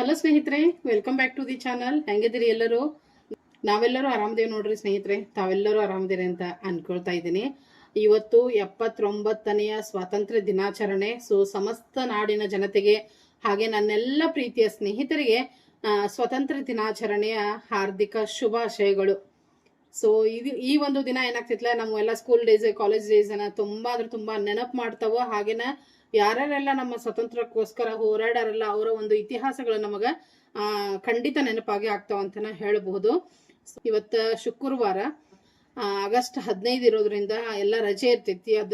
Hello ಸ್ನೇಹಿತರೆ. Welcome back to the channel ಹೆಂಗಿದ್ದೀರಿ ಎಲ್ಲರೂ? ನಾವೆಲ್ಲರೂ ಆರಾಮದೇವಿ ನೋಡ್ರಿ ಸ್ನೇಹಿತರೆ. ತಾವೆಲ್ಲರೂ ಆರಾಮದೇರಿ ಅಂತ ಅನ್ಕೊಳ್ತಾ ಇದ್ದೀನಿ. ಇವತ್ತು ಎಪ್ಪತ್ತೊಂಬತ್ತನೆಯ ಸ್ವಾತಂತ್ರ್ಯ ದಿನಾಚರಣೆ. ಸೊ ಸಮಸ್ತ ನಾಡಿನ ಜನತೆಗೆ ಹಾಗೆ ನನ್ನೆಲ್ಲ ಪ್ರೀತಿಯ ಸ್ನೇಹಿತರಿಗೆ ಆ, ಸ್ವಾತಂತ್ರ್ಯ ದಿನಾಚರಣೆಯ ಹಾರ್ದಿಕ ಶುಭಾಶಯಗಳು. ಸೊ ಈ ಒಂದು ದಿನ ಏನಾಗ್ತಿತ್ತಲ್ಲ ನಮ್ಮೆಲ್ಲ ಸ್ಕೂಲ್ ಡೇಸ್ ಕಾಲೇಜ್ ಡೇಸ್ ಅನ್ನ ತುಂಬಾ ಅಂದ್ರೆ ತುಂಬಾ ನೆನಪು ಮಾಡ್ತಾವೋ. ಹಾಗೇನ ಯಾರ್ಯಾರೆಲ್ಲ ನಮ್ಮ ಸ್ವತಂತ್ರಕ್ಕೋಸ್ಕರ ಹೋರಾಡಾರಲ್ಲ ಅವರ ಒಂದು ಇತಿಹಾಸಗಳು ನಮಗ, ಆ, ಖಂಡಿತ ನೆನಪಾಗಿ ಆಗ್ತಾವ ಅಂತನ ಹೇಳಬಹುದು. ಇವತ್ತ ಶುಕ್ರವಾರ ಆಗಸ್ಟ್ ಹದಿನೈದು ಇರೋದ್ರಿಂದ ಎಲ್ಲ ರಜೆ ಇರ್ತೈತಿ. ಅದ,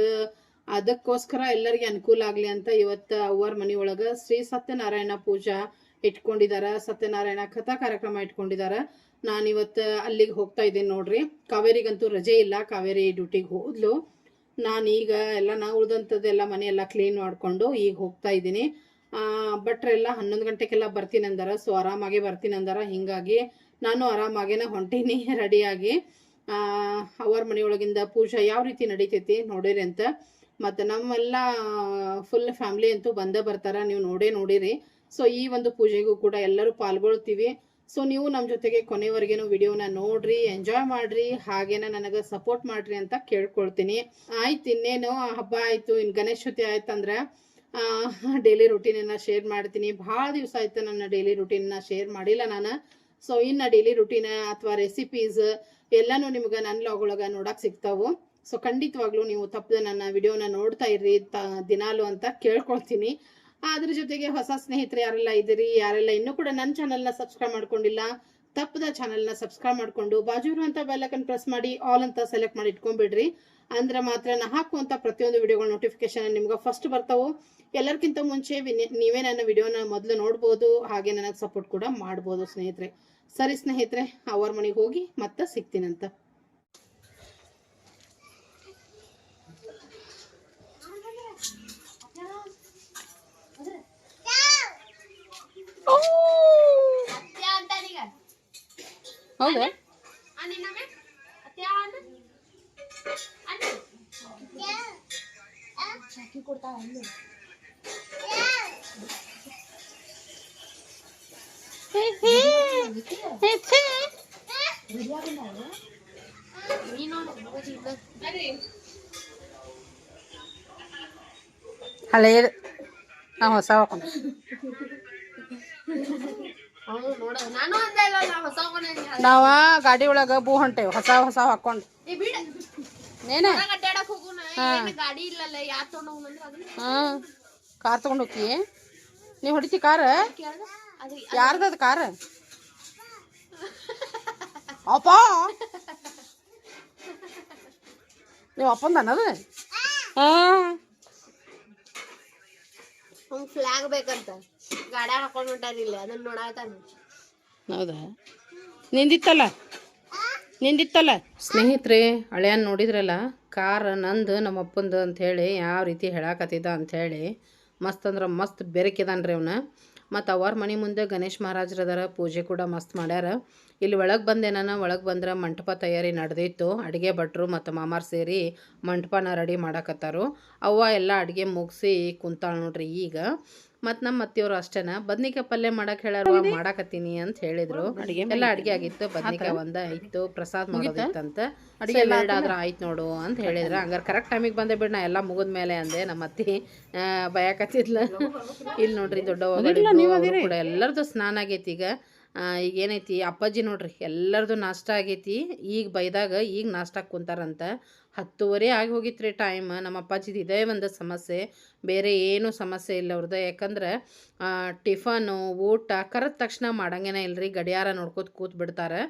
ಅದಕ್ಕೋಸ್ಕರ ಎಲ್ಲರಿಗೆ ಅನುಕೂಲ ಆಗ್ಲಿ ಅಂತ ಇವತ್ತ ಅವ್ರ ಮನೆಯೊಳಗ ಶ್ರೀ ಸತ್ಯನಾರಾಯಣ ಪೂಜಾ ಇಟ್ಕೊಂಡಿದಾರ. ಸತ್ಯನಾರಾಯಣ ಕಥಾ ಕಾರ್ಯಕ್ರಮ ಇಟ್ಕೊಂಡಿದಾರ. ನಾನು ಇವತ್ತು ಅಲ್ಲಿಗೆ ಹೋಗ್ತಾ ಇದ್ದೀನಿ ನೋಡ್ರಿ. ಕಾವೇರಿಗಂತೂ ರಜೆ ಇಲ್ಲ. ಕಾವೇರಿ ಡ್ಯೂಟಿಗೆ ಹೋದ್ಲು. ನಾನು ಈಗ ಎಲ್ಲ ನಾ ಉಳ್ದಂಥದ್ದೆಲ್ಲ ಮನೆ ಎಲ್ಲ ಕ್ಲೀನ್ ಮಾಡಿಕೊಂಡು ಈಗ ಹೋಗ್ತಾ ಇದ್ದೀನಿ. ಭಟ್ರೆಲ್ಲ ಹನ್ನೊಂದು ಗಂಟೆಗೆಲ್ಲ ಬರ್ತೀನಿ ಅಂದರ ಸೊ ಆರಾಮಾಗೆ ಬರ್ತೀನಿ ಅಂದಾರ. ಹಿಂಗಾಗಿ ನಾನು ಆರಾಮಾಗೇನೆ ಹೊಂಟೀನಿ, ರೆಡಿಯಾಗಿ. ಅವ್ರ ಮನೆಯೊಳಗಿಂದ ಪೂಜಾ ಯಾವ ರೀತಿ ನಡೀತೈತಿ ನೋಡಿರಿ ಅಂತ. ಮತ್ತು ನಮ್ಮೆಲ್ಲ ಫುಲ್ ಫ್ಯಾಮಿಲಿ ಅಂತೂ ಬಂದೇ ಬರ್ತಾರೆ, ನೀವು ನೋಡೇ ನೋಡಿರಿ. ಸೊ ಈ ಒಂದು ಪೂಜೆಗೂ ಕೂಡ ಎಲ್ಲರೂ ಪಾಲ್ಗೊಳ್ತೀವಿ. ಸೊ ನೀವು ನಮ್ಮ ಜೊತೆಗೆ ಕೊನೆವರೆಗೇನು ವಿಡಿಯೋನ ನೋಡ್ರಿ ಎಂಜಾಯ್ ಮಾಡ್ರಿ, ಹಾಗೇನ ನನಗೆ ಸಪೋರ್ಟ್ ಮಾಡ್ರಿ ಅಂತ ಕೇಳ್ಕೊಳ್ತೀನಿ. ಆಯ್ತು, ಇನ್ನೇನು ಹಬ್ಬ ಆಯ್ತು ಇನ್ನು ಗಣೇಶ ಚತುರ್ಥಿ ಆಯ್ತಂದ್ರೆ ಡೈಲಿ ರುಟೀನನ್ನು ಶೇರ್ ಮಾಡ್ತೀನಿ. ಭಾಳ ದಿವಸ ಆಯ್ತು ನನ್ನ ಡೈಲಿ ರುಟೀನ್ನ ಶೇರ್ ಮಾಡಿಲ್ಲ ನಾನು. ಸೊ ಇನ್ನು ಡೈಲಿ ರುಟೀನ್ ಅಥವಾ ರೆಸಿಪೀಸ್ ಎಲ್ಲಾನು ನಿಮ್ಗೆ ನನ್ನ ಲಾಗ್ ಒಳಗೆ ನೋಡಕ್ಕೆ ಸಿಗ್ತಾವು. ಸೊ ಖಂಡಿತವಾಗ್ಲೂ ನೀವು ತಪ್ಪದೆ ನನ್ನ ವಿಡಿಯೋನ ನೋಡ್ತಾ ಇರ್ರಿ, ತ, ದಿನಾಲು ಅಂತ ಕೇಳ್ಕೊಳ್ತೀನಿ. ಅದ್ರ ಜೊತೆಗೆ ಹೊಸ ಸ್ನೇಹಿತರು ಯಾರೆಲ್ಲ ಇದ್ದೀರಿ, ಯಾರೆಲ್ಲ ಇನ್ನೂ ಕೂಡ ನನ್ನ ಚಾನಲ್ನ ಸಬ್ಸ್ಕ್ರೈಬ್ ಮಾಡ್ಕೊಂಡಿಲ್ಲ, ತಪ್ಪದ ಚಾನಲ್ನ ಸಬ್ಸ್ಕ್ರೈಬ್ ಮಾಡ್ಕೊಂಡು ಬಾಜು ಇರುವಂಥ ಬೆಲ್ಲಕನ್ ಪ್ರೆಸ್ ಮಾಡಿ ಆಲ್ ಅಂತ ಸೆಲೆಕ್ಟ್ ಮಾಡಿ ಇಟ್ಕೊಂಡ್ಬಿಡ್ರಿ. ಅಂದ್ರೆ ಮಾತ್ರ ನಾ ಹಾಕುವಂಥ ಪ್ರತಿಯೊಂದು ವಿಡಿಯೋಗಳ ನೋಟಿಫಿಕೇಶನ್ ನಿಮ್ಗೆ ಫಸ್ಟ್ ಬರ್ತಾವು. ಎಲ್ಲರಿಗಿಂತ ಮುಂಚೆ ನೀವೇ ನನ್ನ ವಿಡಿಯೋನ ಮೊದಲು ನೋಡ್ಬೋದು, ಹಾಗೆ ನನಗೆ ಸಪೋರ್ಟ್ ಕೂಡ ಮಾಡ್ಬೋದು ಸ್ನೇಹಿತರೆ. ಸರಿ ಸ್ನೇಹಿತರೆ ಅವರ ಮನೆಗೆ ಹೋಗಿ ಮತ್ತೆ ಸಿಗ್ತೀನಂತ. ಹೌದಾ? ಹಳೆಯ ನಾ ಹೊಸ ಹಾಕೊಂಡು ನಾನು ಅಂದೆ ಇಲ್ಲ ಹೊಸ ನಾವ ಗಾಡಿ ಒಳಗ ಬೂ ಹೊಂಟೇವ್ ಹೊಸ ಹೊಸ ಹಾಕೊಂಡು. ಏನ ಕಾರ್ ತಗೊಂಡ್ ಹೋಗಿ ನೀ ಹೊಡಿತಿ ಕಾರ್? ಯಾರ್ದದ ಕಾರ್? ಅಪ್ಪ! ನೀವು ಅಪ್ಪಂದ ಅನ್ನದ ಹಾ. ಫ್ಲಾಗ್ ಬೇಕಂತ. ಗಾಡ್ಯಾಗ ಹಾಕೊಂಡ್ ಅದನ್ನ ನೋಡಾತಾನ ಹೌದಾ? ನಿಂದಿತ್ತಲ್ಲ? ನಿಂದಿತ್ತಲ್ಲ? ಸ್ನೇಹಿತರೆ, ಹಳೆಯನ್ ನೋಡಿದ್ರಲ್ಲ, ಕಾರ್ ನಂದು ನಮ್ಮ ಅಪ್ಪಂದು ಅಂಥೇಳಿ ಯಾವ ರೀತಿ ಹೇಳಾಕತ್ತಿದ್ದ ಅಂಥೇಳಿ, ಮಸ್ತ್ ಅಂದ್ರೆ ಮಸ್ತ್ ಬೆರಕಿದಾನ್ರಿ ಅವನ. ಮತ್ತು ಅವ್ರ ಮನೆ ಮುಂದೆ ಗಣೇಶ್ ಮಹಾರಾಜ್ರದಾರ ಪೂಜೆ ಕೂಡ ಮಸ್ತ್ ಮಾಡ್ಯಾರ. ಇಲ್ಲಿ ಒಳಗೆ ಬಂದೇನ ಒಳಗೆ ಬಂದ್ರೆ ಮಂಟಪ ತಯಾರಿ ನಡೆದಿತ್ತು ಅಡುಗೆ ಭಟ್ರು ಮತ್ತು ಮಾಮಾರ್ ಸೇರಿ ಮಂಟಪನ ರೆಡಿ ಮಾಡಾಕತ್ತಾರು. ಅವ್ವ ಎಲ್ಲ ಅಡುಗೆ ಮುಗಿಸಿ ಕುಂತಾಳ ನೋಡ್ರಿ ಈಗ. ಮತ್ತು ನಮ್ಮ ಅತ್ತಿಯವರು ಅಷ್ಟೇನ. ಬದ್ನಿಕಾಯಿ ಪಲ್ಯ ಮಾಡಕ್ ಹೇಳ್ಯಾರ ಮಾಡಾಕತ್ತೀನಿ ಅಂತ ಹೇಳಿದ್ರು. ಎಲ್ಲ ಅಡ್ಗೆ ಆಗಿತ್ತು. ಬದ್ನಿಕಾಯಿ ಒಂದ ಇತ್ತು ಪ್ರಸಾದ್ ಮಾಡೋದಿತ್ತಂತ. ಅಡಿಗೆ ಎಲ್ಲ ಆದ್ರ ಆಯ್ತು ನೋಡು ಅಂತ ಹೇಳಿದ್ರ. ಹಂಗಾರೆ ಕರೆಕ್ಟ್ ಟೈಮಿಗೆ ಬಂದೆ ಬಿಡ್ ನಾ ಎಲ್ಲ ಮುಗಿದ ಮೇಲೆ ಅಂದೆ. ನಮ್ಮ ಅತ್ತಿ ಆ, ಬಯಾಕತ್ತಿದ್ಲ. ಇಲ್ಲಿ ನೋಡ್ರಿ ದೊಡ್ಡವ ಕೂಡ ಎಲ್ಲರದು ಸ್ನಾನ ಆಗೈತಿ ಈಗ. ಆ, ಈಗ ಏನೈತಿ ಅಪ್ಪಾಜಿ ನೋಡ್ರಿ ಎಲ್ಲರದು ನಾಷ್ಟ ಆಗೈತಿ. ಈಗ ಬೈದಾಗ ಈಗ ನಾಷ್ಟಕ್ಕೆ ಕುಂತಾರಂತ. ಹತ್ತುವರೆ ಆಗಿ ಹೋಗಿತ್ರಿ ಟೈಮ್ ನಮ್ಮ ಅಪ್ಪಾಜಿದು ಇದೇ ಒಂದು ಸಮಸ್ಯೆ. ಬೇರೆ ಏನೂ ಸಮಸ್ಯೆ ಇಲ್ಲ ಅವ್ರದ್ದು ಯಾಕಂದ್ರೆ ಟಿಫನು, ಊಟ ಕರೆದ ತಕ್ಷಣ ಮಾಡಂಗೇನೆ ಇಲ್ರಿ. ಗಡಿಯಾರ ನೋಡ್ಕೋತ ಕೂತ್ ಬಿಡ್ತಾರೆ.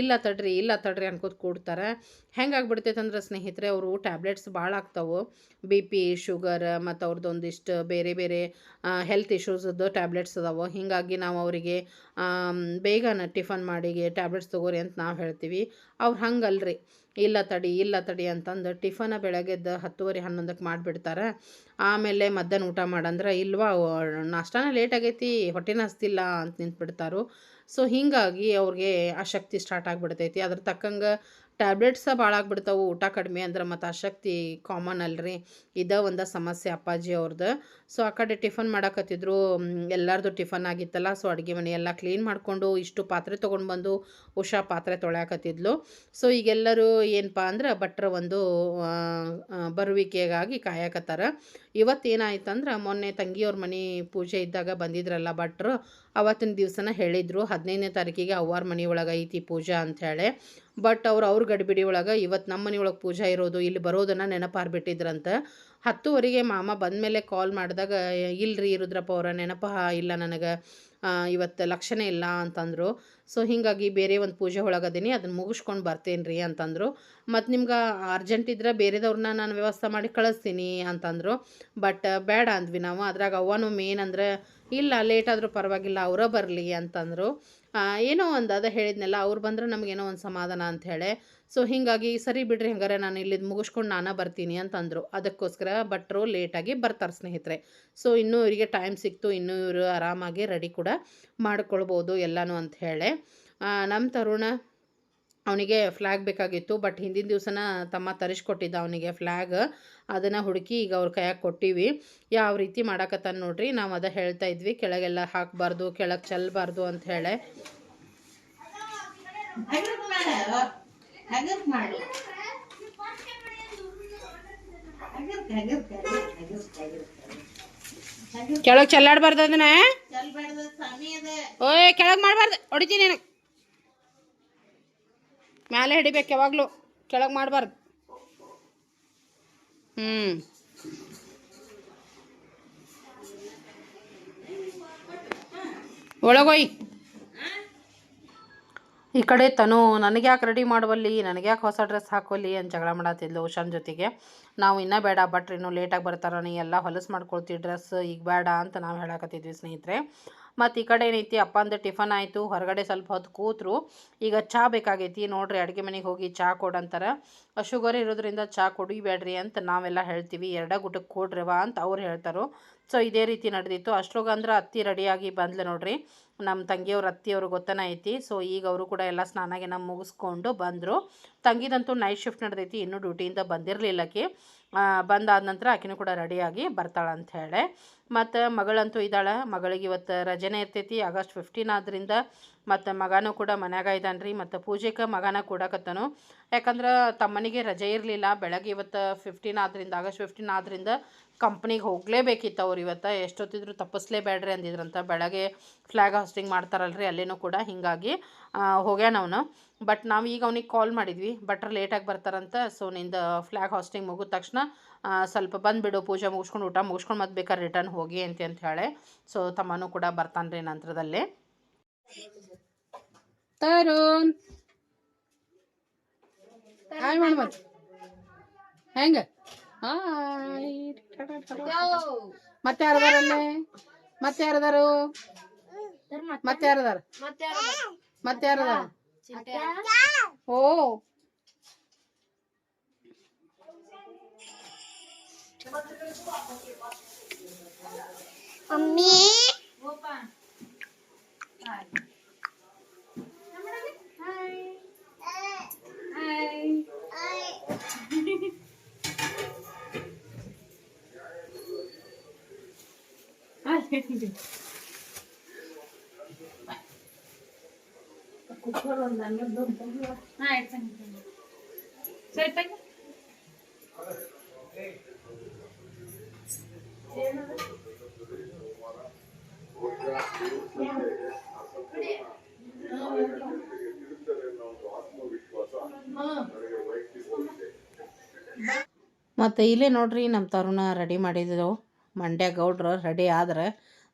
ಇಲ್ಲ ತಡ್ರಿ ಇಲ್ಲ ತಡ್ರಿ ಅನ್ಕೋತ ಕೂಡ್ತಾರೆ. ಹೆಂಗಾಗ್ಬಿಡ್ತೈತೆ ಅಂದ್ರೆ ಸ್ನೇಹಿತರೆ, ಅವರು ಟ್ಯಾಬ್ಲೆಟ್ಸ್ ಭಾಳ ಆಗ್ತಾವೆ. ಬಿ ಪಿ ಶುಗರ್ ಮತ್ತು ಅವ್ರದ್ದೊಂದಿಷ್ಟು ಬೇರೆ ಬೇರೆ ಹೆಲ್ತ್ ಇಶ್ಯೂಸದ್ದು ಟ್ಯಾಬ್ಲೆಟ್ಸ್ ಅದಾವೆ. ಹೀಗಾಗಿ ನಾವು ಅವರಿಗೆ ಬೇಗನ ಟಿಫನ್ ಮಾಡಿಗೆ ಟ್ಯಾಬ್ಲೆಟ್ಸ್ ತೊಗೋರಿ ಅಂತ ನಾವು ಹೇಳ್ತೀವಿ. ಅವ್ರು ಹಂಗಲ್ರಿ. ಇಲ್ಲ ತಡಿ ಇಲ್ಲ ತಡಿ ಅಂತಂದು ಟಿಫನ ಬೆಳಗ್ಗೆದ್ದು ಹತ್ತುವರೆ ಹನ್ನೊಂದಕ್ಕೆ ಮಾಡಿಬಿಡ್ತಾರೆ. ಆಮೇಲೆ ಮಧ್ಯಾಹ್ನ ಊಟ ಮಾಡಂದ್ರೆ ಇಲ್ವಾ ನಾಷ್ಟಾನ ಲೇಟ್ ಆಗೈತಿ ಹೊಟ್ಟೆ ಹಸ್ತಿಲ್ಲ ಅಂತ ನಿಂತ್ಬಿಡ್ತಾರು. ಸೊ ಹೀಗಾಗಿ ಅವ್ರಿಗೆ ಆಸಕ್ತಿ ಸ್ಟಾರ್ಟ್ ಆಗಿಬಿಡ್ತೈತಿ. ಅದ್ರ ತಕ್ಕಂಗೆ ಟ್ಯಾಬ್ಲೆಟ್ಸ ಭಾಳ ಆಗ್ಬಿಡ್ತಾವೆ. ಊಟ ಕಡಿಮೆ ಅಂದ್ರೆ ಮತ್ತು ಆಸಕ್ತಿ ಕಾಮನ್ ಅಲ್ರಿ. ಇದ ಒಂದು ಸಮಸ್ಯೆ ಅಪ್ಪಾಜಿ ಅವ್ರದ್ದು ಸೊ ಆ ಕಡೆ ಟಿಫನ್ ಮಾಡಕತ್ತಿದ್ರು. ಎಲ್ಲರದು ಟಿಫನ್ ಆಗಿತ್ತಲ್ಲ. ಸೊ ಅಡುಗೆ ಮನೆ ಎಲ್ಲ ಕ್ಲೀನ್ ಮಾಡಿಕೊಂಡು ಇಷ್ಟು ಪಾತ್ರೆ ತೊಗೊಂಡು ಬಂದು ಉಷಾ ಪಾತ್ರೆ ತೊಳೆಯಾಕತ್ತಿದ್ಲು. ಸೊ ಈಗೆಲ್ಲರೂ ಏನಪ್ಪ ಅಂದ್ರೆ ಭಟ್ರ ಒಂದು ಬರುವಿಕೆಗಾಗಿ ಕಾಯಕತ್ತಾರ. ಇವತ್ತೇನಾಯ್ತಂದ್ರೆ ಮೊನ್ನೆ ತಂಗಿಯವ್ರ ಮನೆ ಪೂಜೆ ಇದ್ದಾಗ ಬಂದಿದ್ರಲ್ಲ ಭಟ್ರು ಅವತ್ತಿನ ದಿವಸನ ಹೇಳಿದರು. ಹದಿನೈದನೇ ತಾರೀಕಿಗೆ ಅವ್ವಾರ ಮನೆ ಒಳಗೆ ಐತಿ ಪೂಜಾ ಅಂಥೇಳಿ ಬಟ್ ಅವ್ರು ಅವ್ರ ಗಡಿಬಿಡಿ ಒಳಗೆ ಇವತ್ತು ನಮ್ಮ ಮನೆಯೊಳಗೆ ಪೂಜಾ ಇರೋದು, ಇಲ್ಲಿ ಬರೋದನ್ನು ನೆನಪಾರ್ಬಿಟ್ಟಿದ್ರಂತೆ ಹತ್ತುವರೆಗೆ ಮಾಮ ಬಂದಮೇಲೆ ಕಾಲ್ ಮಾಡಿದಾಗ ಇಲ್ರಿ ಇರುದ್ರಪ್ಪ ಅವರ, ನೆನಪ ಇಲ್ಲ ನನಗೆ. ಇವತ್ತು ಲಕ್ಷಣ ಇಲ್ಲ ಅಂತಂದರು. ಸೊ ಹೀಗಾಗಿ ಬೇರೆ ಒಂದು ಪೂಜೆ ಒಳಗದೀನಿ ಅದನ್ನು ಮುಗಿಸ್ಕೊಂಡು ಬರ್ತೇನೆ ರೀ ಅಂತಂದರು. ಮತ್ತು ನಿಮ್ಗೆ ಅರ್ಜೆಂಟ್ ಇದ್ರೆ ಬೇರೆದವ್ರನ್ನ ನಾನು ವ್ಯವಸ್ಥೆ ಮಾಡಿ ಕಳಿಸ್ತೀನಿ ಅಂತಂದರು. ಬಟ್, ಬೇಡ ಅಂದ್ವಿ ನಾವು. ಅದ್ರಾಗ ಅವನು ಮೇನ್ ಅಂದ್ರೆ ಇಲ್ಲ ಲೇಟ್ ಆದರೂ ಪರವಾಗಿಲ್ಲ, ಅವರ ಬರಲಿ ಅಂತಂದರು. ಏನೋ ಒಂದು ಅದ ಹೇಳಿದ್ನಲ್ಲ, ಅವ್ರು ಬಂದರೆ ನಮಗೇನೋ ಒಂದು ಸಮಾಧಾನ ಅಂತ ಹೇಳಿ. ಸೊ ಹೀಗಾಗಿ ಸರಿ ಬಿಡ್ರಿ ಹಂಗಾರೆ ನಾನು ಇಲ್ಲಿದ್ದು ಮುಗಿಸ್ಕೊಂಡು ನಾನೇ ಬರ್ತೀನಿ ಅಂತಂದರು. ಅದಕ್ಕೋಸ್ಕರ ಭಟ್ರು ಲೇಟಾಗಿ ಬರ್ತಾರೆ ಸ್ನೇಹಿತರೆ. ಸೊ ಇನ್ನೂ ಇವರಿಗೆ ಟೈಮ್ ಸಿಕ್ತು, ಇನ್ನೂ ಇವರು ಆರಾಮಾಗಿ ರೆಡಿ ಕೂಡ ಮಾಡ್ಕೊಳ್ಬೋದು ಎಲ್ಲನೂ ಅಂತ ನಮ್ಮ ತರುಣ? ಅವನಿಗೆ ಫ್ಲ್ಯಾಗ್ ಬೇಕಾಗಿತ್ತು ಬಟ್ ಹಿಂದಿನ ದಿವಸನ ತಮ್ಮ ತರಿಸ್ಕೊಟ್ಟಿದ್ದ ಅವನಿಗೆ ಫ್ಲ್ಯಾಗ್ ಅದನ್ನು ಹುಡುಕಿ ಈಗ ಅವ್ರ ಕೈಯಾಗೆ ಕೊಟ್ಟಿವಿ. ಯಾವ ರೀತಿ ಮಾಡಾಕತ್ತಾನ ನೋಡ್ರಿ ನಾವು ಅದ ಹೇಳ್ತಾ ಇದ್ವಿ. ಕೆಳಗೆಲ್ಲ ಹಾಕಬಾರ್ದು ಕೆಳಗೆ ಚೆಲ್ಲಬಾರ್ದು ಅಂತ ಹೇಳಿ. ಕೆಳಗೆ ಚೆಲ್ಲಾಡ್ಬಾರ್ದು ಅದನ್ನ ಓಯ್ ಕೆಳಗೆ ಮಾಡಬಾರ್ದು. ಹೊಡಿತೀನಿ ನನಗೆ ಮ್ಯಾಲೆ ಹಿಡಿಬೇಕು ಯಾವಾಗಲೂ. ಕೆಳಗೆ ಮಾಡಬಾರ್ದು. ಹ್ಞೂ ಒಳಗೋಯ್. ಈ ಕಡೆ ತನು ನನಗೆ ಯಾಕೆ ರೆಡಿ ಮಾಡುವಲ್ಲಿ? ನನಗೆ ಯಾಕೆ ಹೊಸ ಡ್ರೆಸ್ ಹಾಕೋಲಿ ಅಂತ ಜಗಳ ಮಾಡತ್ತಿದ್ಲು ಉಷಾನ್ ಜೊತೆಗೆ. ನಾವು ಇನ್ನೂ ಬೇಡ ಬಟ್ರಿ ಇನ್ನೂ ಲೇಟಾಗಿ ಬರ್ತಾರೆ. ನೀ ಎಲ್ಲ ಹೊಲಸು ಮಾಡ್ಕೊಳ್ತೀವಿ ಡ್ರೆಸ್ ಈಗ ಬೇಡ ಅಂತ ನಾವು ಹೇಳಕತ್ತಿದ್ವಿ ಸ್ನೇಹಿತರೆ. ಮತ್ತು ಈ ಕಡೆ ಏನೈತಿ ಅಪ್ಪಂದು ಟಿಫನ್ ಆಯಿತು, ಹೊರಗಡೆ ಸ್ವಲ್ಪ ಹೊತ್ತು ಕೂತರು. ಈಗ ಚಹಾ ಬೇಕಾಗೈತಿ, ನೋಡ್ರಿ ಅಡುಗೆ ಮನೆಗೆ ಹೋಗಿ ಚಹಾ ಕೊಡಂತಾರೆ ಶುಗರ್ ಇರೋದ್ರಿಂದ ಚಹಾ ಕುಡಿಬೇಡ್ರಿ ಅಂತ ನಾವೆಲ್ಲ ಹೇಳ್ತೀವಿ. ಎರಡ ಗುಟಕ್ಕೆ ಕೊಡ್ರವ ಅಂತ ಅವ್ರು ಹೇಳ್ತಾರೋ. ಸೊ ಇದೇ ರೀತಿ ನಡೆದಿತ್ತು. ಅಷ್ಟ್ರೋಗಂದ್ರೆ ಅತ್ತಿ ರೆಡಿಯಾಗಿ ಬಂದ್ಲು ನೋಡ್ರಿ. ನಮ್ಮ ತಂಗಿಯವ್ರ, ಅತ್ತಿಯವರು ಗೊತ್ತನ ಐತಿ. ಸೊ ಈಗ ಅವರು ಕೂಡ ಎಲ್ಲ ಸ್ನಾನಾಗಿನ ಮುಗಿಸ್ಕೊಂಡು ಬಂದರು. ತಂಗಿದಂತೂ ನೈಟ್ ಶಿಫ್ಟ್ ನಡೆದೈತಿ, ಇನ್ನೂ ಡ್ಯೂಟಿಯಿಂದ ಬಂದಿರಲಿಲ್ಲಕ್ಕೆ ಬಂದಾದ ನಂತರ ಆಕಿನೂ ಕೂಡ ರೆಡಿಯಾಗಿ ಬರ್ತಾಳೆ ಅಂತ ಹೇಳಿ. ಮತ್ತು ಮಗಳಂತೂ ಇದ್ದಾಳೆ. ಮಗಳಿಗೆ ಇವತ್ತು ರಜೆನೇ ಇರ್ತೈತಿ. ಆಗಸ್ಟ್ ಫಿಫ್ಟೀನ್ ಆದ್ರಿಂದ ಮತ್ತು ಮಗನೂ ಕೂಡ ಮನ್ಯಾಗ ಇದ್ದಾನೆ ರೀ ಮತ್ತು ಪೂಜೆಗೆ ಮಗನ ಕೊಡಕತ್ತನು. ಯಾಕಂದ್ರೆ ತಮ್ಮನಿಗೆ ರಜೆ ಇರಲಿಲ್ಲ. ಬೆಳಗ್ಗೆ ಇವತ್ತು ಫಿಫ್ಟೀನ್ ಆದ್ರಿಂದ, ಆಗಸ್ಟ್ ಫಿಫ್ಟೀನ್ ಆದ್ರಿಂದ ಕಂಪ್ನಿಗೆ ಹೋಗಲೇಬೇಕಿತ್ತು ಅವ್ರು ಇವತ್ತು. ಎಷ್ಟೊತ್ತಿದ್ರು ತಪ್ಪಿಸ್ಲೇಬೇಡ್ರಿ ಅಂದಿದ್ರಂತ. ಬೆಳಗ್ಗೆ ಫ್ಲ್ಯಾಗ್ ಹಾಸ್ಟಿಂಗ್ ಮಾಡ್ತಾರಲ್ರಿ, ಅಲ್ಲಿನೂ ಕೂಡ ಹೀಗಾಗಿ ಹೋಗ್ಯಾನ ಅವನು. ಬಟ್ ನಾವು ಈಗ ಅವನಿಗೆ ಕಾಲ್ ಮಾಡಿದ್ವಿ ಬಟ್ರ್ ಲೇಟಾಗಿ ಬರ್ತಾರಂತ ಸೊ ನಿಂದ ಫ್ಲ್ಯಾಗ್ ಹಾಸ್ಟಿಂಗ್ ಮುಗಿದ ತಕ್ಷಣ ಸ್ವಲ್ಪ ಬಂದುಬಿಡು ಪೂಜೆ ಮುಗಿಸ್ಕೊಂಡು ಊಟ ಮುಗಿಸ್ಕೊಂಡು ಮತ್ತೆ ಬೇಕಾದ್ರೆ ರಿಟರ್ನ್ ಹೋಗಿ ಅಂತ ಅಂತ ಹೇಳಿ. ಸೊ ತಮ್ಮನು ಕೂಡ ಬರ್ತಾನೆ ರೀ ನಂತರದಲ್ಲಿ. ತರುಣ್. ಹಾಯ್ ಮಾಡ್ಬೋದು ಹೆಂಗ? ಹಾಯ್ ಮತ್ತೆ ಯಾರದಾರಲ್ಲೇ ಮತ್ತೆ ಯಾರದಾರು ಮತ್ತೆ ಯಾರದಾರ ಮತ್ತೆ ಮತ್ತೆ ಯಾರದಾರ ಓ ಮತ್ತು ಇಲ್ಲೇ ನೋಡ್ರಿ ನಮ್ಮ ತರುಣ ರೆಡಿ ಮಾಡಿದ್ರು ಮಂಡ್ಯ ಗೌಡ್ರು ರೆಡಿ ಆದ್ರೆ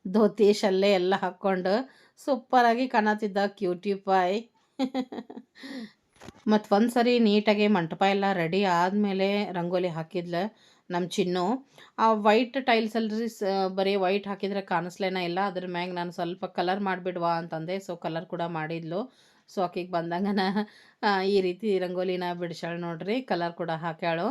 ಧೋತಿ, ಶಲ್ಲೆ ಎಲ್ಲ ಹಾಕ್ಕೊಂಡು ಸೂಪರಾಗಿ ಕಾಣತ್ತಿದ್ದ ಕ್ಯೂಟಿ ಪಾಯ್ ಮತ್ತು ಒಂದು ಸರಿ ನೀಟಾಗಿ ಮಂಟಪ ಎಲ್ಲ ರೆಡಿ ಆದಮೇಲೆ ರಂಗೋಲಿ ಹಾಕಿದ್ಲೆ ನಮ್ಮ ಚಿನ್ನು. ಆ ವೈಟ್ ಟೈಲ್ಸ್ ಅಲ್ರಿ ಬರೀ ವೈಟ್ ಹಾಕಿದ್ರೆ ಕಾಣಿಸ್ಲೇನ ಇಲ್ಲ. ಅದ್ರ ಮ್ಯಾಗ ನಾನು ಸ್ವಲ್ಪ ಕಲರ್ ಮಾಡಿಬಿಡ್ವಾ ಅಂತಂದೆ. ಸೊ ಕಲರ್ ಕೂಡ ಮಾಡಿದ್ಲು. ಸೊ ಆಕಿಗೆ ಬಂದಂಗನ ಈ ರೀತಿ ರಂಗೋಲಿನ ಬಿಡಿಸ್ಯಾಳ ನೋಡ್ರಿ. ಕಲರ್ ಕೂಡ ಹಾಕ್ಯಾಳು.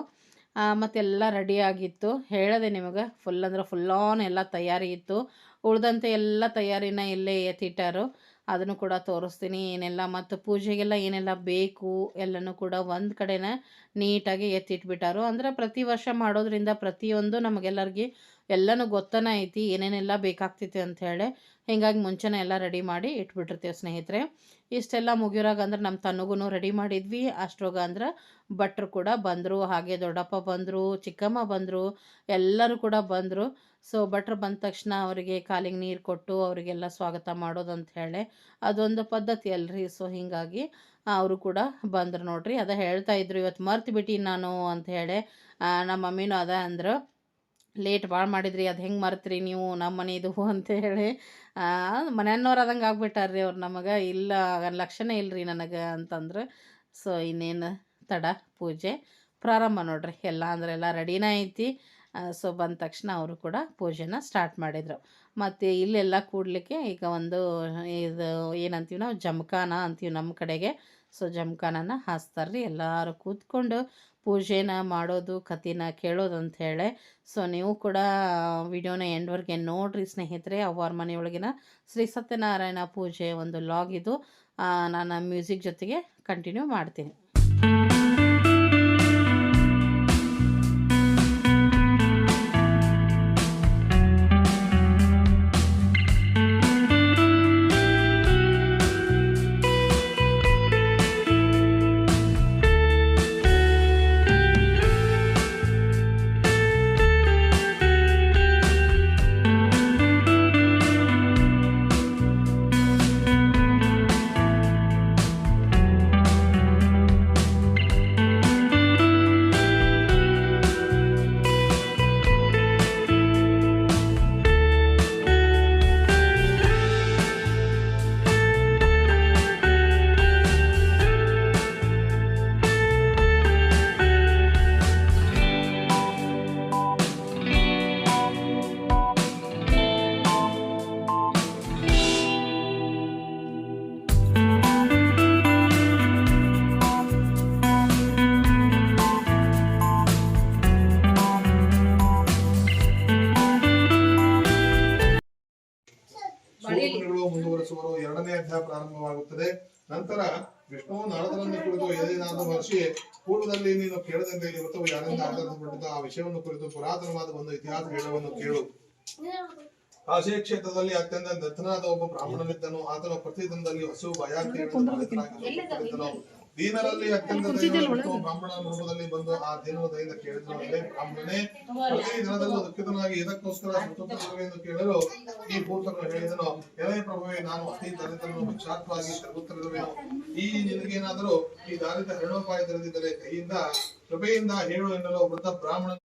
ಮತ್ತೆಲ್ಲ ರೆಡಿ ಆಗಿತ್ತು. ಹೇಳಿದೆ ನಿಮಗೆ ಫುಲ್ ಅಂದ್ರೆ ಫುಲ್ ಆನ್ ಎಲ್ಲ ತಯಾರಿ ಇತ್ತು. ಉಳ್ದಂತೆ ಎಲ್ಲ ತಯಾರಿನ ಇಲ್ಲೇ ಎತ್ತಿಟ್ಟಾರು. ಅದನ್ನು ಕೂಡ ತೋರಿಸ್ತೀನಿ. ಏನೆಲ್ಲ ಮತ್ತು ಪೂಜೆಗೆಲ್ಲ ಏನೆಲ್ಲ ಬೇಕು ಎಲ್ಲನೂ ಕೂಡ ಒಂದು ಕಡೆನ ನೀಟಾಗಿ ಎತ್ತಿಟ್ಬಿಟ್ಟಾರು. ಅಂದರೆ ಪ್ರತಿ ವರ್ಷ ಮಾಡೋದ್ರಿಂದ ಪ್ರತಿಯೊಂದು ನಮಗೆಲ್ಲರಿಗೆ ಎಲ್ಲನೂ ಗೊತ್ತನ ಐತಿ, ಏನೇನೆಲ್ಲ ಬೇಕಾಗ್ತೈತಿ ಅಂಥೇಳಿ ಹಿಂಗಾಗಿ ಮುಂಚೆನೇ ಎಲ್ಲ ರೆಡಿ ಮಾಡಿ ಇಟ್ಬಿಟ್ಟಿರ್ತೀವಿ ಸ್ನೇಹಿತರೆ. ಇಷ್ಟೆಲ್ಲ ಮುಗಿಯೋರಾಗ ಅಂದ್ರೆ ನಮ್ಮ ತನಗೂ ರೆಡಿ ಮಾಡಿದ್ವಿ. ಅಷ್ಟ್ರೋಗ ಅಂದ್ರೆ ಭಟ್ರು ಕೂಡ ಬಂದರು, ಹಾಗೆ ದೊಡ್ಡಪ್ಪ ಬಂದರು, ಚಿಕ್ಕಮ್ಮ ಬಂದರು, ಎಲ್ಲರೂ ಕೂಡ ಬಂದರು. ಸೊ ಭಟ್ರು ಬಂದ ತಕ್ಷಣ ಅವರಿಗೆ ಕಾಲಿಗೆ ನೀರು ಕೊಟ್ಟು ಅವರಿಗೆಲ್ಲ ಸ್ವಾಗತ ಮಾಡೋದು ಅಂತ ಹೇಳಿ. ಅದೊಂದು ಪದ್ಧತಿ ಅಲ್ರಿ. ಸೊ ಹೀಗಾಗಿ ಅವರು ಕೂಡ ಬಂದರು ನೋಡ್ರಿ. ಅದ ಹೇಳ್ತಾ ಇದ್ರು ಇವತ್ತು ಮರ್ತು ಬಿಟ್ಟು ನಾನು ಅಂತ ಹೇಳಿ. ನಮ್ಮ ಮಮ್ಮಿನೂ ಅದ ಅಂದ್ರು. ಲೇಟ್ ಭಾಳ ಮಾಡಿದ್ರಿ. ಅದು ಹೆಂಗೆ ಮರ್ತ್ರಿ ನೀವು? ನಮ್ಮ ಮನೆದು ಅಂತ ಹೇಳಿ. ಮನೆಯನ್ನವ್ರು ಅದಂಗೆ ಆಗ್ಬಿಟ್ಟಾರ್ರಿ ಅವ್ರು ನಮಗೆ. ಇಲ್ಲ ಲಕ್ಷಣ ಇಲ್ರಿ ನನಗೆ ಅಂತಂದ್ರೆ. ಸೊ ಇನ್ನೇನು ತಡ, ಪೂಜೆ ಪ್ರಾರಂಭ ನೋಡ್ರಿ. ಎಲ್ಲ ಅಂದ್ರೆ ಎಲ್ಲ ರೆಡಿನೇ ಐತಿ. ಸೊ ಬಂದ ತಕ್ಷಣ ಅವರು ಕೂಡ ಪೂಜೆನ ಸ್ಟಾರ್ಟ್ ಮಾಡಿದರು. ಮತ್ತು ಇಲ್ಲೆಲ್ಲ ಕೂಡಲಿಕ್ಕೆ ಈಗ ಒಂದು, ಇದು ಏನಂತೀವಿ ನಾವು, ಜಮಖಾನ ಅಂತೀವಿ ನಮ್ಮ ಕಡೆಗೆ. ಸೊ ಜಮಖಾನನ ಹಾಸ್ತಾರ್ರಿ, ಎಲ್ಲರೂ ಕೂತ್ಕೊಂಡು ಪೂಜೆನ ಮಾಡೋದು, ಕಥೆನ ಕೇಳೋದು ಅಂತ ಹೇಳಿ. ಸೊ ನೀವು ಕೂಡ ವಿಡಿಯೋನ ಎಂಡ್ವರೆಗೆ ನೋಡ್ರಿ ಸ್ನೇಹಿತರೆ ಅವ್ರ ಮನೆಯೊಳಗಿನ ಶ್ರೀ ಸತ್ಯನಾರಾಯಣ ಪೂಜೆ ಒಂದು ಲಾಗ್ ಇದು. ನಾನು ಮ್ಯೂಸಿಕ್ ಜೊತೆಗೆ ಕಂಟಿನ್ಯೂ ಮಾಡ್ತೀನಿ. ನಂತರ ವಿಷ್ಣು ನಾರದರನ್ನು ಕುರಿತು ಏನೇನಾದರೂ ಮಹರ್ಷಿ ಪೂರ್ವದಲ್ಲಿ ನೀನು ಕೇಳದಂತೆ ಇವತ್ತು ಯಾರಿಂದ ಯಾರಿಂದ ಪಡೆದ ಆ ವಿಷಯವನ್ನು ಕುರಿತು ಪುರಾತನವಾದ ಒಂದು ಇತಿಹಾಸ ಹೇಳುವನ್ನು ಕೇಳು. ಕಾಶಿ ಕ್ಷೇತ್ರದಲ್ಲಿ ಅತ್ಯಂತ ದತ್ತನಾದ ಒಬ್ಬ ಬ್ರಾಹ್ಮಣನಿದ್ದನು. ಪ್ರತಿ ಪ್ರತಿದಿನದಲ್ಲಿ ಹಸು ಭಯಾತಿಯನ್ನು ದೀನರಲ್ಲಿ ಅತ್ಯಂತ ದೈವವಿತ್ತು ಬ್ರಾಹ್ಮಣ ರೂಪದಲ್ಲಿ ಬಂದು ಆ ದೇವರ ದಯಿಂದ ಕೇಳಿದ್ರೆ ಬ್ರಾಹ್ಮಣನೇ ಪ್ರತಿ ದಿನದಲ್ಲೂ ದುಃಖಿತನಾಗಿ ಇದಕ್ಕೋಸ್ಕರ ಎಂದು ಕೇಳಲು ಈ ಭೂತನು ಹೇಳಿದನು ಎಲೆ ಪ್ರಭುವೆ ನಾನು ಅತಿ ದಲಿತರನ್ನು ಭಿಕ್ಷಾರ್ಥವಾಗಿ ತಿರುಗುತ್ತಿರುವೆನು ಈ ನಿನಗೇನಾದರೂ ಈ ದಾರಿದ ಹರಣೋಪಾಯ ತಿಳಿದಿದ್ದರೆ ಕೈಯಿಂದ ಕೃಪೆಯಿಂದ ಹೇಳು ಎನ್ನಲು ವೃದ್ಧ ಬ್ರಾಹ್ಮಣ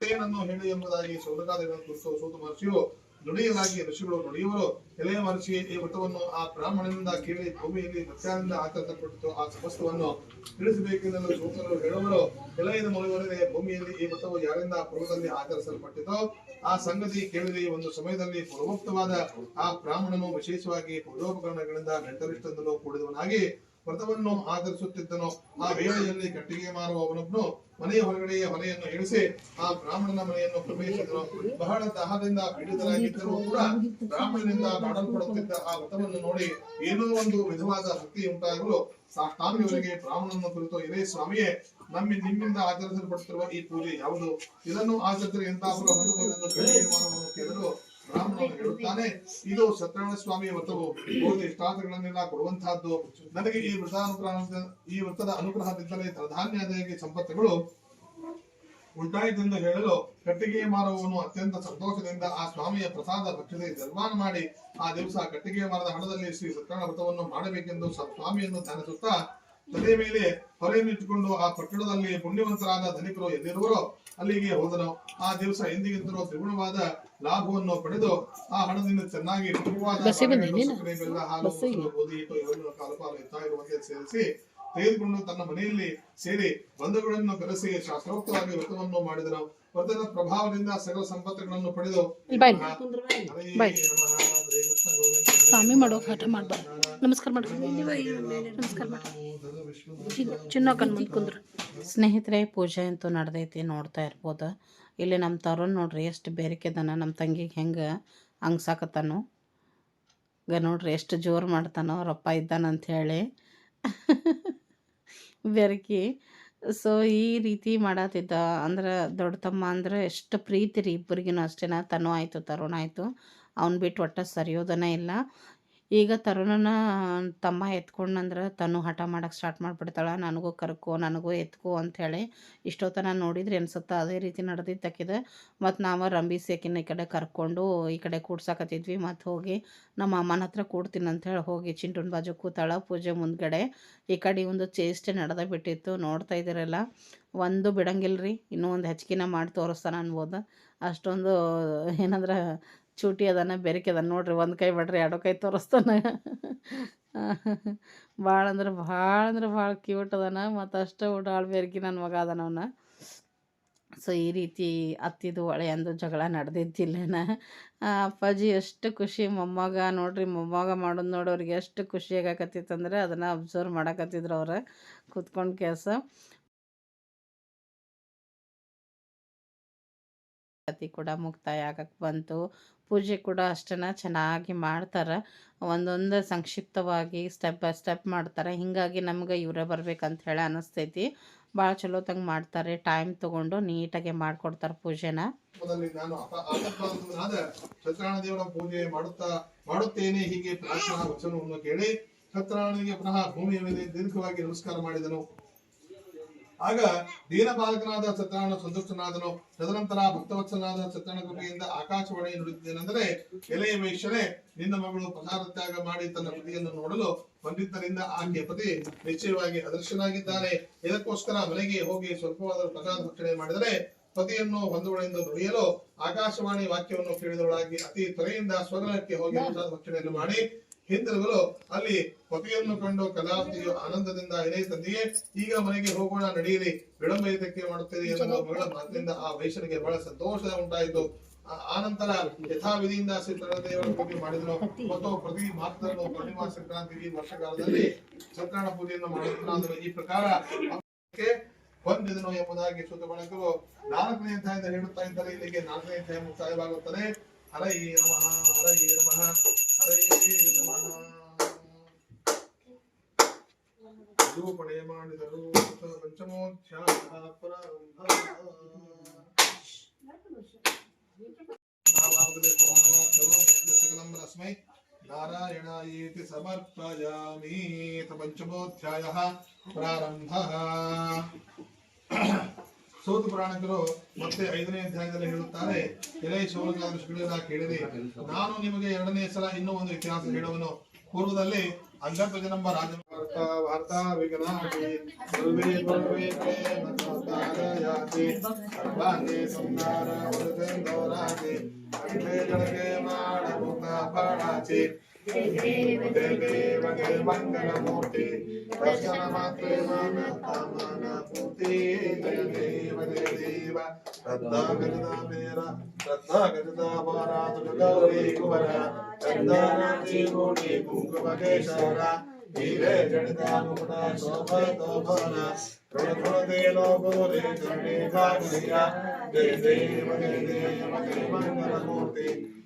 ಹೇಳಿ ಎಂಬುದಾಗಿ ಸೌಲಗಾದಿಗಳನ್ನು ಕುರಿತು ಸೂತ ಮಹರ್ಷಿಯು ನುಡಿಯಲಾಗಿ ಋಷಿಗಳು ನುಡಿಯುವರು. ಎಲೆಯ ಮಹರ್ಷಿ ಈ ವ್ರತವನ್ನು ಆ ಬ್ರಾಹ್ಮಣನಿಂದ ಕೇಳಿ ಭೂಮಿಯಲ್ಲಿ ಮತ್ಸ್ಯದಿಂದ ಆಚರಿಸಲ್ಪಟ್ಟಿತು ಆ ಸಮಸ್ತವನ್ನು ತಿಳಿಸಬೇಕೆಂದು ಸೂತರು ಹೇಳುವರು. ಎಲೆಯನ್ನು ಮುಳುವರೆದೆ ಭೂಮಿಯಲ್ಲಿ ಈ ವ್ರತವು ಯಾರಿಂದ ಪೂರ್ವದಲ್ಲಿ ಆಚರಿಸಲ್ಪಟ್ಟಿತೋ, ಆ ಸಂಗತಿ ಕೇಳಿದ. ಒಂದು ಸಮಯದಲ್ಲಿ ಪೂರ್ವೋಕ್ತವಾದ ಆ ಬ್ರಾಹ್ಮಣನು ವಿಶೇಷವಾಗಿ ಪೂಜೋಪಕರಣಗಳಿಂದ ನೆಂಟರಿಷ್ಟದಿಂದಲೂ ಕೂಡಿದವನಾಗಿ ವ್ರತವನ್ನು ಆಚರಿಸುತ್ತಿದ್ದನು ಆ ವೇಳೆಯಲ್ಲಿ ಕಟ್ಟಿಗೆ ಮಾರುವವನೊಬ್ಬನು ಮನೆಯ ಹೊರಗಡೆಯ ಮನೆಯನ್ನು ಇಳಿಸಿ ಆ ಬ್ರಾಹ್ಮಣನ ಮನೆಯನ್ನು ಪ್ರವೇಶಿಸಿದನು. ಬಹಳ ದಾಹದಿಂದ ಪೀಡಿತರಾಗಿದ್ದರೂ ಕೂಡ ಬ್ರಾಹ್ಮಣನಿಂದ ಮಾಡಲ್ಪಡುತ್ತಿದ್ದ ಆ ವ್ರತವನ್ನು ನೋಡಿ ಏನೋ ಒಂದು ವಿಧವಾದ ಭಕ್ತಿ ಉಂಟಾಗಲು ಸಾಕಾಮಿಯವರಿಗೆ ಬ್ರಾಹ್ಮಣನ ಕುರಿತು ಇದೇ ಸ್ವಾಮಿಯೇ, ನಮ್ಮ ನಿಮ್ಮಿಂದ ಆಚರಿಸಲ್ಪಡುತ್ತಿರುವ ಈ ಪೂಜೆ ಯಾವುದು? ಇದನ್ನು ಆಚರಿಸಿದ್ರೆ ಎಂತಾದರೂ ಹೊಂದಬಹುದೆಂದು ಕೇಳಲು ಹೇಳುತ್ತಾನೆ ಇದು ಸತ್ಯನಾರಾಯಣ ಸ್ವಾಮಿ ವ್ರತವು ಬಹುತ ಇಷ್ಟಾರ್ಥಗಳನ್ನೆಲ್ಲ ಕೊಡುವಂತಹದ್ದು. ನನಗೆ ಈ ವ್ರತಾನುಗ್ರಹ ಈ ವ್ರತದ ಅನುಗ್ರಹದಿಂದಲೇ ಪ್ರಧಾನ್ಯಾದಾಗಿ ಸಂಪತ್ತುಗಳು ಉಂಟಾಯಿತೆಂದು ಹೇಳಲು ಕಟ್ಟಿಗೆ ಮಾರವನು ಅತ್ಯಂತ ಸಂತೋಷದಿಂದ ಆ ಸ್ವಾಮಿಯ ಪ್ರಸಾದ ಭಕ್ಷತೆ ನಿರ್ಮಾಣ ಮಾಡಿ ಆ ದಿವಸ ಕಟ್ಟಿಗೆ ಮಾರದ ಹಣದಲ್ಲಿ ಶ್ರೀ ಸತ್ಯನಾರಾಯಣ ವ್ರತವನ್ನು ಮಾಡಬೇಕೆಂದು ಸ್ವಾಮಿಯನ್ನು ಧ್ಯಾನಿಸುತ್ತಾ ತಲೆ ಮೇಲೆ ಹೊರೆಯನ್ನಿಟ್ಟುಕೊಂಡು ಆ ಪಟ್ಟಣದಲ್ಲಿ ಪುಣ್ಯವಂತರಾದ ಧನಿಕರು ಎಲ್ಲಿರುವರೋ ಅಲ್ಲಿಗೆ ಹೋದನು. ಆ ದಿವಸ ಎಂದಿಗಿಂತಲೂ ತ್ರಿಗುಣವಾದ ಲಾಭವನ್ನು ಪಡೆದು ಆ ಹಣದಿಂದ ಚೆನ್ನಾಗಿ ಮೃದುವಾದ ಬಾಳೆಹಣ್ಣು, ಸಕ್ಕರೆ, ಬೆಲ್ಲ, ಹಾಲು, ಮೊಸರು, ಗೋಧಿ ಹಿಟ್ಟು ಇವೆಲ್ಲವನ್ನು ಕಾಲಪಾಲು ಹೆಚ್ಚಾಗಿರುವಂತೆ ಸೇರಿಸಿ ತೆಗೆದುಕೊಂಡು ತನ್ನ ಮನೆಯಲ್ಲಿ ಸೇರಿ ಬಂಧುಗಳನ್ನು ಕರೆಸಿ ಶಾಸ್ತ್ರೋಕ್ತವಾಗಿ ವ್ರತವನ್ನು ಮಾಡಿದನು. ವ್ರತದ ಪ್ರಭಾವದಿಂದ ಸಕಲ ಸಂಪತ್ತುಗಳನ್ನು ಪಡೆದು ಸ್ವಾಮಿ ಮಾಡೋಕೆ ಹಠ ಮಾಡಬಾರ್ದು. ನಮಸ್ಕಾರ ಮಾಡಿ ನಮಸ್ಕಾರ ಮಾಡಿ ಚಿನ್ನ ಮುಂದೆ ಕುಂದ್ರು. ಸ್ನೇಹಿತರೆ, ಪೂಜೆ ಅಂತೂ ನಡೆದೈತಿ, ನೋಡ್ತಾ ಇರ್ಬೋದು. ಇಲ್ಲಿ ನಮ್ಮ ತರುಣ್ ನೋಡ್ರಿ, ಎಷ್ಟು ಬೇರಿಕೆದನ ನಮ್ಮ ತಂಗಿಗೆ ಹೆಂಗೆ ಹಂಗ್ಸಾಕತ್ತಾನು. ಈಗ ನೋಡ್ರಿ, ಎಷ್ಟು ಜೋರು ಮಾಡ್ತಾನೋ ರೊಪ್ಪ ಇದ್ದಾನಂಥೇಳಿ ಬೆರಕಿ. ಸೊ, ಈ ರೀತಿ ಮಾಡತ್ತಿದ್ದ ಅಂದ್ರೆ ದೊಡ್ಡ ತಮ್ಮ ಅಂದ್ರೆ ಎಷ್ಟು ಪ್ರೀತಿ ರೀ ಇಬ್ಬರಿಗೂ ಅಷ್ಟೇನ. ತನು ಆಯಿತು, ತರುಣ ಆಯಿತು. ಅವ್ನು ಬಿಟ್ಟು ಒಟ್ಟು ಸರಿಯೋದನೇ ಇಲ್ಲ. ಈಗ ತರುಣನ ತಮ್ಮ ಎತ್ಕೊಂಡಂದ್ರೆ ತನು ಹಠ ಮಾಡೋಕ್ಕೆ ಸ್ಟಾರ್ಟ್ ಮಾಡಿಬಿಡ್ತಾಳೆ. ನನಗೂ ಕರ್ಕೋ, ನನಗೂ ಎತ್ಕೋ ಅಂಥೇಳಿ ಇಷ್ಟೊತ್ತನ ನೋಡಿದ್ರೆ ಅನ್ಸುತ್ತೆ, ಅದೇ ರೀತಿ ನಡೆದಿದ್ದಕ್ಕಿದೆ. ಮತ್ತು ನಾವು ರಂಬಿ ಸೇಕಿನ ಈ ಕಡೆ ಕರ್ಕೊಂಡು ಈ ಕಡೆ ಕೂಡ್ಸಾಕತ್ತಿದ್ವಿ. ಮತ್ತು ಹೋಗಿ ನಮ್ಮ ಅಮ್ಮನ ಹತ್ರ ಕೂಡ್ತೀನಿ ಅಂಥೇಳಿ ಹೋಗಿ ಚಿಂಟುನ ಬಾಜು ಕೂತಾಳ. ಪೂಜೆ ಮುಂದ್ಗಡೆ ಈ ಕಡೆ ಒಂದು ಚೇಷ್ಟೆ ನಡೆದ ಬಿಟ್ಟಿತ್ತು. ನೋಡ್ತಾ ಇದ್ದೀರಲ್ಲ, ಒಂದು ಬಿಡಂಗಿಲ್ಲ ರೀ ಇನ್ನೂ ಒಂದು ಹೆಚ್ಚಿಗೆನ ಮಾಡಿ ತೋರಿಸ್ತಾನೆ ಅನ್ಬೋದು. ಅಷ್ಟೊಂದು ಏನಂದ್ರೆ ಚೂಟಿ ಅದಾನ, ಬೆರಕೆ ಅದ ನೋಡ್ರಿ ಒಂದು ಕೈ ಬಿಡ್ರಿ, ಎರಡೋ ಕೈ ತೋರಿಸ್ತಾನೆ. ಭಾಳ ಅಂದ್ರೆ ಭಾಳ ಅಂದ್ರೆ ಭಾಳ ಕ್ಯೂಟ್ ಅದಾನ. ಮತ್ತು ಅಷ್ಟು ಉಡಾಳ್ ಬೆರಕಿ ನನ್ನ ಮಗ ಅದಾನ ಅವನ. ಸೊ ಈ ರೀತಿ ಅತ್ತಿದು ಅಂದು ಜಗಳ ನಡೆದಿದ್ದಿಲ್ಲೇನ ಅಪ್ಪಾಜಿ ಎಷ್ಟು ಖುಷಿ. ಮೊಮ್ಮಗ ನೋಡ್ರಿ, ಮೊಮ್ಮಗ ಮಾಡೋದು ನೋಡೋರಿಗೆ ಎಷ್ಟು ಖುಷಿಯಾಗಕತ್ತಿತ್ತಂದ್ರೆ ಅದನ್ನು ಅಬ್ಸರ್ವ್ ಮಾಡಕತ್ತಿದ್ರು ಅವ್ರು. ಕೂತ್ಕೊಂಡು ಕೆಲಸ. ಅತಿ ಕೂಡ ಮುಕ್ತಾಯ ಆಗಕ್ಕೆ ಬಂತು. ಪೂಜೆ ಕೂಡ ಅಷ್ಟನ್ನ ಚೆನ್ನಾಗಿ ಮಾಡ್ತಾರೆ. ಒಂದೊಂದು ಸಂಕ್ಷಿಪ್ತವಾಗಿ ಸ್ಟೆಪ್ ಬೈ ಸ್ಟೆಪ್ ಮಾಡ್ತಾರೆ. ಹೀಗಾಗಿ ನಮ್ಗೆ ಇವರೇ ಬರ್ಬೇಕಂತ ಹೇಳಿ ಅನಿಸ್ತೈತಿ. ಭಾಳ ಚಲೋ ತಂಗೆ ಮಾಡ್ತಾರೆ. ಟೈಮ್ ತಗೊಂಡು ನೀಟಾಗಿ ಮಾಡ್ಕೊಡ್ತಾರೆ ಪೂಜೆನ. ನಾನು ದೇವರ ಪೂಜೆ ಮಾಡುತ್ತಾ ಮಾಡುತ್ತೇನೆ ಹೀಗೆ ಪ್ರಾರ್ಥನಾ ವಚನವನ್ನು ಕೇಳಿ ಸತ್ಯನಾರಾಯಣನಿಗೆ ಪುನಃ ಭೂಮಿಯ ಮೇಲೆ ದೀರ್ಘವಾಗಿ ನಮಸ್ಕಾರ ಮಾಡಿದನು. ಆಗ ದೀನಪಾಲಕನಾದ ಸತ್ಯನಾರಾಯಣ ಸಂತುಷ್ಟನಾದನು. ತದನಂತರ ಭಕ್ತವತ್ಸನಾದ ಸತ್ಯನಾರಾಯಣ ಕೃಪೆಯಿಂದ ಆಕಾಶವಾಣಿ ನುಡಿದ್ದೇನೆಂದರೆ ಎಲೆಯ ವೈಶ್ಯನೇ ನಿನ್ನ ಮಗಳು ಪ್ರಸಾದ ತ್ಯಾಗ ಮಾಡಿ ತನ್ನ ಪತಿಯನ್ನು ನೋಡಲು ಬಂದಿದ್ದರಿಂದ ಆಕೆಯ ಪತಿ ನಿಶ್ಚಯವಾಗಿ ಅದೃಶ್ಯನಾಗಿದ್ದಾನೆ ಇದಕ್ಕೋಸ್ಕರ ಮನೆಗೆ ಹೋಗಿ ಸ್ವಲ್ಪವಾದರೂ ಪ್ರಸಾದ ಭಕ್ಷಣೆ ಮಾಡಿದರೆ ಪತಿಯನ್ನು ಹೊಂದುವಳೆಂದು ನುಡಿಯಲು ಆಕಾಶವಾಣಿ ವಾಕ್ಯವನ್ನು ಕೇಳಿದವಳಾಗಿ ಅತಿ ತ್ವರೆಯಿಂದ ಸ್ವಗೃಹಕ್ಕೆ ಹೋಗಿ ಪ್ರಸಾದ ಭಕ್ಷಣೆಯನ್ನು ಮಾಡಿ ಹಿಂದಿರುಗಲು ಅಲ್ಲಿ ಪತಿಯನ್ನು ಕಂಡು ಕಲಾವತಿಯು ಆನಂದದಿಂದ ಎಲೆ ತಂದೆಯೇ ಈಗ ಮನೆಗೆ ಹೋಗೋಣ, ನಡೆಯಿರಿ. ವಿಳಂಬ ಇದಕ್ಕೆ ಮಾಡುತ್ತೀರಿ ಎನ್ನುವ ಮಗಳ ಮಾತಿನಿಂದ ಆ ವೈಶ್ಯನಿಗೆ ಬಹಳ ಸಂತೋಷ ಉಂಟಾಯಿತು. ಆನಂತರ ಯಥಾವಿಧಿಯಿಂದ ದೇವರ ಪೂಜೆ ಮಾಡಿದನು. ಮತ್ತು ಪ್ರತಿ ಮಾಸದಲ್ಲೂ ಪೂರ್ಣಿಮಾ ಸಂಕ್ರಾಂತಿ ವರ್ಷಕಾಲದಲ್ಲಿ ಸತ್ಯನಾರಾಯಣ ಪೂಜೆಯನ್ನು ಮಾಡುತ್ತಾದರು ಈ ಪ್ರಕಾರ ಬಂದಿದನು ಎಂಬುದಾಗಿ ಶುದ್ಧ ಬಳಕರು ನಾಲ್ಕನೇ ಅಧ್ಯಾಯದಲ್ಲಿ ಹೇಳುತ್ತಾ ಇದ್ದಾರೆ ಇಲ್ಲಿಗೆ ನಾಲ್ಕನೇ ಅಧ್ಯಾಯ ಮುಕ್ತಾಯವಾಗುತ್ತದೆ. ಹರೈ ನಮಃ ಹರೈ ನಮಃ. ಹರೈ ನಮಃ ನಿರೂಪಣೆ ಮಾಡಿದರು ಪಂಚಮೋಧ್ಯಾಯ ಸೋತು ಪುರಾಣಿಕರು ಮತ್ತೆ ಐದನೇ ಅಧ್ಯಾಯದಲ್ಲಿ ಹೇಳುತ್ತಾರೆ, ಎಲೆ ಶೌಲಕಾಂಶಗಳೆಲ್ಲ ಕೇಳಿರಿ. ನಾನು ನಿಮಗೆ ಎರಡನೇ ಸಲ ಇನ್ನೂ ಒಂದು ಇತಿಹಾಸ ಹೇಳುವನು. ಪೂರ್ವದಲ್ಲಿ ಅಂಗತ್ವಜನಂಬ ರಾಜ ಭಾರತ ಸಂಸಾರ देव मंगलमूर्ति दर्शन मात्रे कामना पूर्ति जय देव जय देव श्रद्धा करदा मेरा श्रद्धा करदा बारा दुर्गा वे कुबरा चंदनाची कोटी कुंकुम केशवरा धीरे जड़ता मुकुटा शोभ तोभना थोड़ा थोड़ा दे लोगों रे चढ़े भाग लिया जय देव जय देव जय मंगलमूर्ति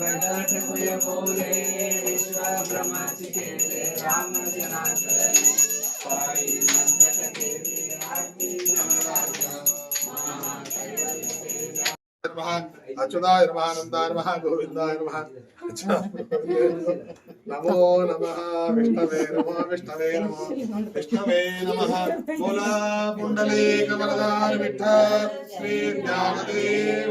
प्रकटकुयकूले विश्वब्रह्मचिकेते रामजनार्दने पायि मस्तककेते अच्युताय नमः अनन्ताय नमः गोविन्दाय नमः नमो नमः विष्णवे नमो विष्णवे नमो, विष्णवे नमः। बोला पुण्डलीकवरदार विठ्ठल श्री ज्ञानदेव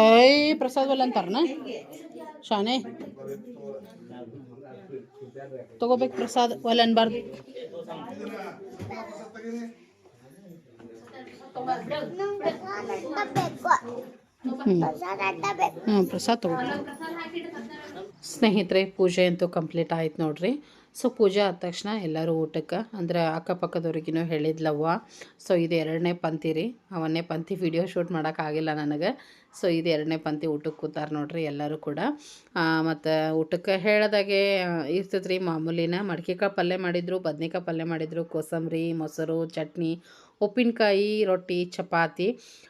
ಏಯ್ ಪ್ರಸಾದ್ ಒಲ್ಲ ಅಂತಾರನ ಶಾನೆ ತಗೋಬೇಕು ಪ್ರಸಾದ್ ಒಲ್ಲ ಅನ್ಬಾರ್ದು ಹ್ಞೂ ಪ್ರಸಾದ್ ತಗೋ ಸ್ನೇಹಿತರೆ ಪೂಜೆ ಅಂತೂ ಕಂಪ್ಲೀಟ್ ಆಯ್ತು ನೋಡ್ರಿ ಸೊ ಪೂಜೆ ಆದ ತಕ್ಷಣ ಎಲ್ಲರೂ ಊಟಕ್ಕೆ, ಅಂದ್ರೆ ಅಕ್ಕಪಕ್ಕದವ್ರಿಗಿನೂ ಹೇಳಿದ್ಲವ್ವ. ಸೊ ಇದು ಎರಡನೇ ಪಂಕ್ತಿ ರೀ. ಅವನ್ನೇ ಪಂಕ್ತಿ ವಿಡಿಯೋ ಶೂಟ್ ಮಾಡೋಕ್ಕಾಗಿಲ್ಲ ನನಗೆ. ಸೊ ಇದು ಎರಡನೇ ಪಂಕ್ತಿ ಊಟಕ್ಕೆ ಕೂತಾರೆ ನೋಡ್ರಿ ಎಲ್ಲರೂ ಕೂಡ. ಮತ್ತು ಊಟಕ್ಕೆ ಹೇಳ್ದಾಗೆ ಇರ್ತೈತೆ ರೀ ಮಾಮೂಲಿನ ಮಡಿಕೆಕಾಯಿ ಪಲ್ಯ ಮಾಡಿದ್ರು ಬದ್ನೆಕಾಯಿ ಪಲ್ಯ ಮಾಡಿದ್ರು, ಕೋಸಂಬರಿ, ಮೊಸರು, ಚಟ್ನಿ, ಉಪ್ಪಿನಕಾಯಿ, ರೊಟ್ಟಿ, ಚಪಾತಿ.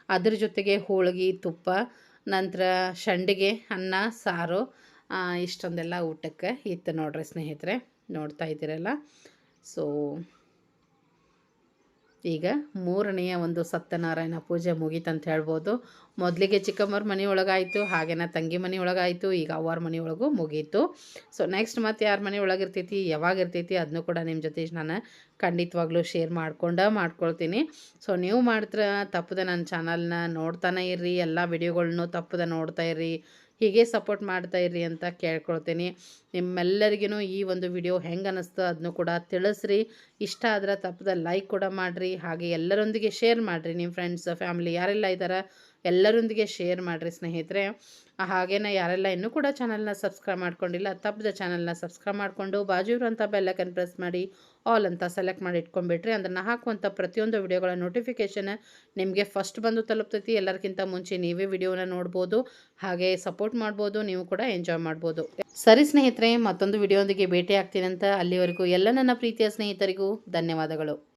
ಅದ್ರ ಜೊತೆಗೆ ಹೋಳಿಗೆ, ತುಪ್ಪ, ನಂತರ ಸಂಡಿಗೆ ಅನ್ನ, ಸಾರು ಇಷ್ಟೊಂದೆಲ್ಲ ಊಟಕ್ಕೆ ಇತ್ತು ನೋಡ್ರಿ ಸ್ನೇಹಿತರೆ. ನೋಡ್ತಾ ಇದ್ದೀರಲ್ಲ? ಸೊ ಈಗ ಮೂರನೆಯ ಒಂದು ಸತ್ಯನಾರಾಯಣ ಪೂಜೆ ಮುಗೀತಂತ ಹೇಳ್ಬೋದು. ಮೊದಲಿಗೆ ಚಿಕ್ಕಮ್ಮರ ಮನೆ ಒಳಗಾಯಿತು, ಹಾಗೇನ ತಂಗಿ ಮನೆ ಒಳಗಾಯಿತು, ಈಗ ಅವ್ವಾರ ಮನೆ ಒಳಗೂ ಮುಗೀತು. ಸೊ ನೆಕ್ಸ್ಟ್ ಮತ್ತು ಯಾರ ಮನೆ ಒಳಗೆ ಇರ್ತೈತಿ ಯಾವಾಗ ಇರ್ತೈತಿ ಅದನ್ನು ಕೂಡ ನಿಮ್ಮ ಜೊತೆ ನಾನು ಖಂಡಿತವಾಗ್ಲೂ ಶೇರ್ ಮಾಡ್ಕೊಂಡು ಮಾಡ್ಕೊಳ್ತೀನಿ. ಸೊ ನೀವು ಮಾಡ್ತ್ರ ತಪ್ಪದೆ ನನ್ನ ಚಾನಲ್ನ ನೋಡ್ತಾನೆ ಇರ್ರಿ, ಎಲ್ಲ ವಿಡಿಯೋಗಳ್ನು ತಪ್ಪದೆ ನೋಡ್ತಾ ಇರ್ರಿ. ಹೀಗೆ ಸಪೋರ್ಟ್ ಮಾಡ್ತಾ ಇರ್ರಿ ಅಂತ ಕೇಳ್ಕೊಳ್ತೀನಿ. ನಿಮ್ಮೆಲ್ಲರಿಗೂ ಈ ಒಂದು ವಿಡಿಯೋ ಹೆಂಗೆ ಅನ್ನಿಸ್ತು ಅದನ್ನು ಕೂಡ ತಿಳಿಸ್ರಿ. ಇಷ್ಟ ಆದ್ರೆ ತಪ್ಪದ ಲೈಕ್ ಕೂಡ ಮಾಡಿರಿ. ಹಾಗೆ ಎಲ್ಲರೊಂದಿಗೆ ಶೇರ್ ಮಾಡಿರಿ. ನಿಮ್ಮ ಫ್ರೆಂಡ್ಸ್ ಫ್ಯಾಮಿಲಿ ಯಾರೆಲ್ಲ ಇದ್ದಾರೆ ಎಲ್ಲರೊಂದಿಗೆ ಶೇರ್ ಮಾಡಿರಿ ಸ್ನೇಹಿತರೆ. ಹಾಗೇನ ಯಾರೆಲ್ಲ ಇನ್ನೂ ಕೂಡ ಚಾನಲ್ನ ಸಬ್ಸ್ಕ್ರೈಬ್ ಮಾಡ್ಕೊಂಡಿಲ್ಲ, ತಪ್ಪದ ಚಾನಲ್ನ ಸಬ್ಸ್ಕ್ರೈಬ್ ಮಾಡಿಕೊಂಡು ಬಾಜು ಇರುವಂಥ ಬೆಲ್ಲೈಕನ್ ಪ್ರೆಸ್ ಮಾಡಿ ಆಲ್ ಅಂತ ಸೆಲೆಕ್ಟ್ ಮಾಡಿ ಇಟ್ಕೊಂಡ್ಬಿಟ್ರಿ ಅದನ್ನು ಹಾಕುವಂಥ ಪ್ರತಿಯೊಂದು ವಿಡಿಯೋಗಳ ನೋಟಿಫಿಕೇಷನ್ ನಿಮಗೆ ಫಸ್ಟ್ ಬಂದು ತಲುಪ್ತೈತಿ. ಎಲ್ಲರಿಗಿಂತ ಮುಂಚೆ ನೀವೇ ವಿಡಿಯೋನ ನೋಡ್ಬೋದು, ಹಾಗೆ ಸಪೋರ್ಟ್ ಮಾಡ್ಬೋದು, ನೀವು ಕೂಡ ಎಂಜಾಯ್ ಮಾಡ್ಬೋದು. ಸರಿ ಸ್ನೇಹಿತರೆ, ಮತ್ತೊಂದು ವಿಡಿಯೋದೊಂದಿಗೆ ಭೇಟಿ ಆಗ್ತೀನಂತ ಅಲ್ಲಿವರೆಗೂ ಎಲ್ಲ ನನ್ನ ಪ್ರೀತಿಯ ಸ್ನೇಹಿತರಿಗೂ ಧನ್ಯವಾದಗಳು.